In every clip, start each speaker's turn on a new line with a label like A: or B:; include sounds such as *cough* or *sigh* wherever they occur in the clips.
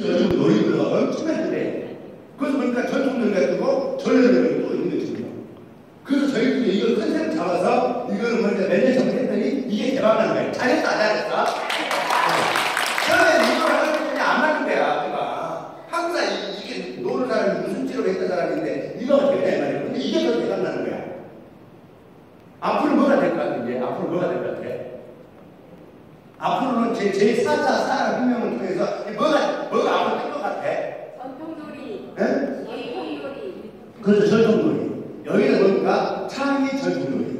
A: 요즘 놀이터가 엄청나게 그래. 그래서 보니까 전통 놀이 같은 거, 전래 놀이 또 있는 거죠. 그래서 저희들이 이걸 컨셉 잡아서 이걸 먼저 몇년 전에 했더니 이게 대박난 거예요. 잘했어, 안 잘했어? 처음에 이걸 하는 게안 맞는 거야, 그가. 항상 이- 이게 노는 사람이 무슨 치료를 했던 사람인데 이거 어떻게 돼? 말이야. 근데 이게 더 대박나는 거야. 앞으로 뭐가 될 것 같아, 이제? 앞으로 뭐가 될 것 같아? 앞으로는 제, 제 4차 사람 혁명을 통해서 뭐가, 뭐가 앞으로 될 것 같아?
B: 전통놀이,
A: 예?
B: 전통놀이,
A: 그래서 전통놀이. 여기는 보니까 창의 전통놀이.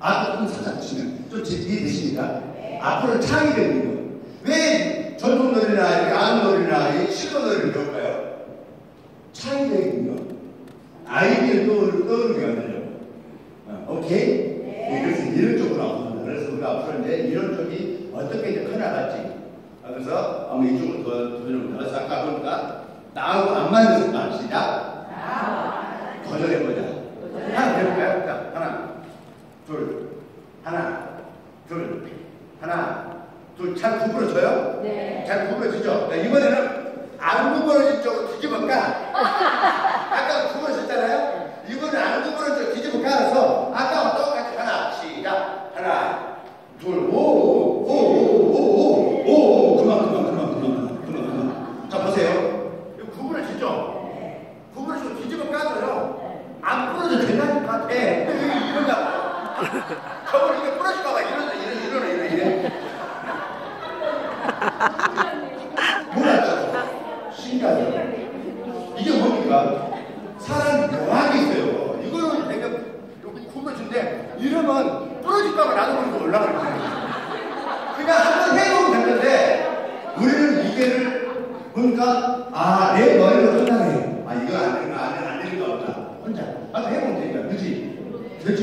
A: 아까 사장 치면 좀 제- 이해되십니까? 앞으로 창의적인 거. 왜 전통놀이나 이 실버놀이를 배울까요? 창의적인 거. 아이디어 떠오르, 떠오르게 만들려고. 어, 오케이? 네, 그래서 이런 쪽으로 앞으로. 그래서 우리가 앞으로 이제 이런 쪽이 어떻게 이제 커나갈지. 아, 그래서 아마 이쪽으로 더 두드려 그래서 아까 보니까 나하고 안 맞는 습관 시작. 둘잘 구부러져요?
B: 네.
A: 잘 구부러지죠? 자, 이번에는 안 구부러진 쪽으로 뒤집을까? *laughs* 아까 구부러졌잖아요? 이번엔 안 구부러진 쪽 뒤집을까? 알아서 아까와 똑같이 하나, 시작. 하나, 둘, 오, 오, 오, 오, 오, 오, 오, 그만, 그만, 그만, 그만, 그만, 그만. 자, 보세요. 이거 구부러지죠? 구부러지고 뒤집을까서요? 안 부러져도 된다는 것 같아. *laughs* 이런가 봐. 저걸 이게 부러질까 봐. 이러네, 이러네, 이러네, 이러네. 몰랐죠? 신기하죠? 이게 뭡니까? 사람이 묘하게 있어요. 이거는 내가 여기 구부러진데 이러면 부러질까봐 나도 모르게 올라가는 거예요. 그냥 한번 해보면 되는데 우리는 이게를 보니까 아, 내 머리로 끝나네. 아, 이거 안 되는 거, 없다. 혼자. 한번 해보면 되니까. 그지? 그렇지.